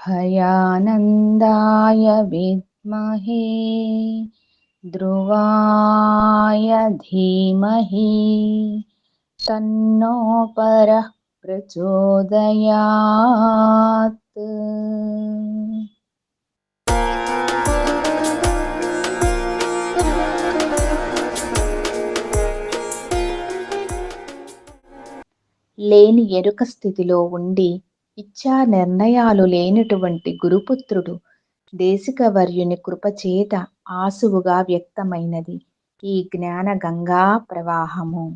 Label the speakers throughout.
Speaker 1: अभयानन्दाय विद्महे ध्रुवाय धीमहि तन्नो परः प्रचोदयात् లేని ఎరుక స్థితిలో ఉండి ఇచ్చా నిర్ణయాలు లేనటువంటి గురుపుత్రుడు దేశికవర్యుని కృపచేత ఆసువుగా వ్యక్తమైనది ఈ జ్ఞాన గంగా ప్రవాహము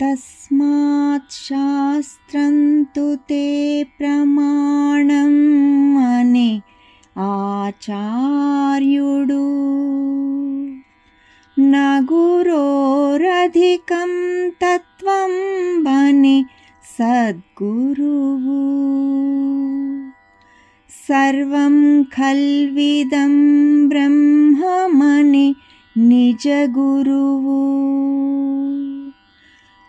Speaker 2: तस्मात् शास्त्रं तु ते प्रमाणम् अने आचार्युडु। न गुरोरधिकं तत्त्वं बने सद्गुरुः सर्वं खल्विदं ब्रह्ममनि निजगुरुः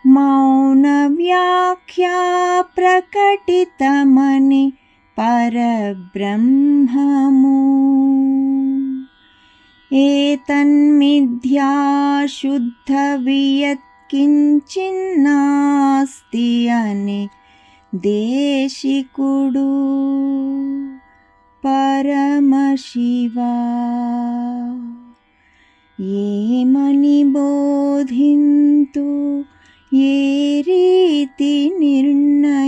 Speaker 2: मौनव्याख्या प्रकटितमनि परब्रह्ममो। एतन्मिद्याशुद्धवियत्किञ्चिन्नास्ति अने देशिकुडु परमशिवा। ये मणिबोधिन्तु ये रीतिनिर्णय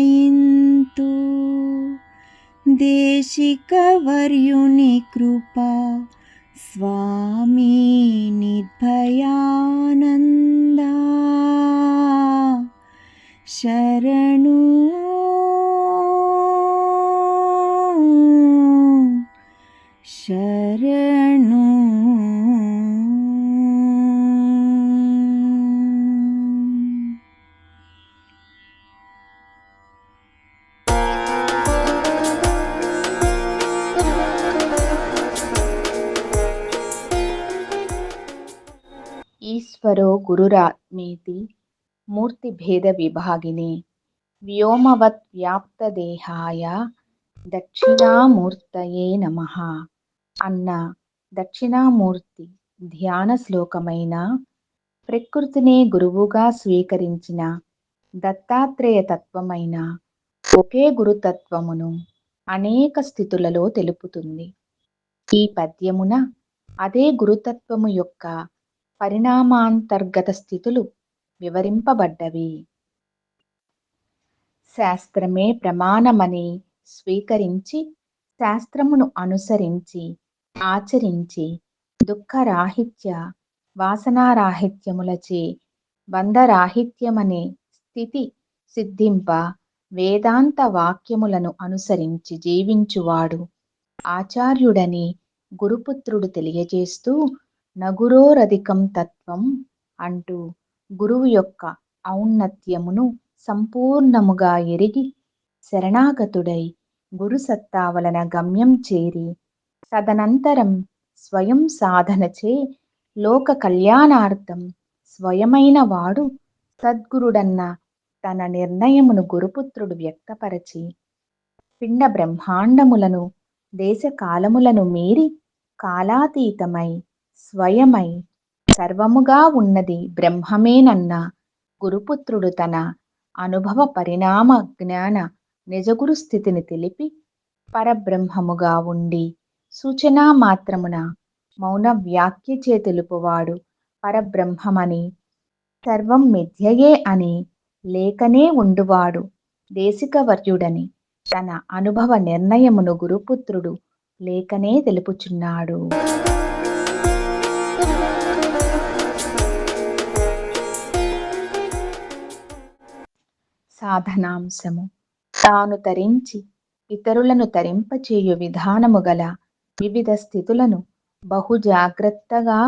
Speaker 2: देशिकवर्युनिकृपा स्वामी निर्भयानन्दा शरणु। शरणु।
Speaker 1: ఈశ్వరో గురురాత్మేతి మూర్తిభేద విభాగిని వ్యోమవత్ వ్యాప్తదేహాయ దక్షిణామూర్తయే నమ అన్న దక్షిణామూర్తి ధ్యాన శ్లోకమైన ప్రకృతినే గురువుగా స్వీకరించిన దత్తాత్రేయ తత్వమైన ఒకే గురుతత్వమును అనేక స్థితులలో తెలుపుతుంది। ఈ పద్యమున అదే గురుతత్వము యొక్క పరిణామాంతర్గత స్థితులు వివరింపబడ్డవి. శాస్త్రమే ప్రమాణమని స్వీకరించి శాస్త్రమును అనుసరించి ఆచరించి దుఃఖరాహిత్య వాసనారాహిత్యములచే బంధరాహిత్యమనే స్థితి సిద్ధింప వేదాంత వాక్యములను అనుసరించి జీవించువాడు. ఆచార్యుడని గురుపుత్రుడు తెలియజేస్తూ నగురోరధికం తత్వం అంటూ గురువు యొక్క ఔన్నత్యమును సంపూర్ణముగా ఎరిగి శరణాగతుడై గురుసత్తా వలన గమ్యం చేరి తదనంతరం స్వయం సాధనచే లోక కళ్యాణార్థం స్వయమైన వాడు సద్గురుడన్న తన నిర్ణయమును గురుపుత్రుడు వ్యక్తపరచి పిండ బ్రహ్మాండములను దేశకాలములను మీరి కాలాతీతమై స్వయమై సర్వముగా ఉన్నది బ్రహ్మమేనన్న గురుపుత్రుడు తన అనుభవ పరిణామ జ్ఞాన నిజగురు స్థితిని తెలిపి పరబ్రహ్మముగా ఉండి సూచనా మాత్రమున మౌన వ్యాఖ్యచే తెలుపువాడు పరబ్రహ్మమని సర్వం మిథ్యయే అని లేకనే ఉండువాడు దేశికవర్యుడని తన అనుభవ నిర్ణయమును గురుపుత్రుడు లేకనే తెలుపుచున్నాడు. సాధనాంశము. తాను తరించి ఇతరులను తరింపచేయు విధానము గల వివిధ స్థితులను బహు జాగ్రత్తగా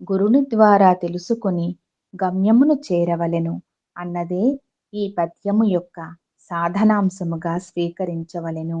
Speaker 1: గురుని ద్వారా తెలుసుకుని గమ్యమును చేరవలెను అన్నదే ఈ పద్యము యొక్క సాధనాంశముగా స్వీకరించవలెను.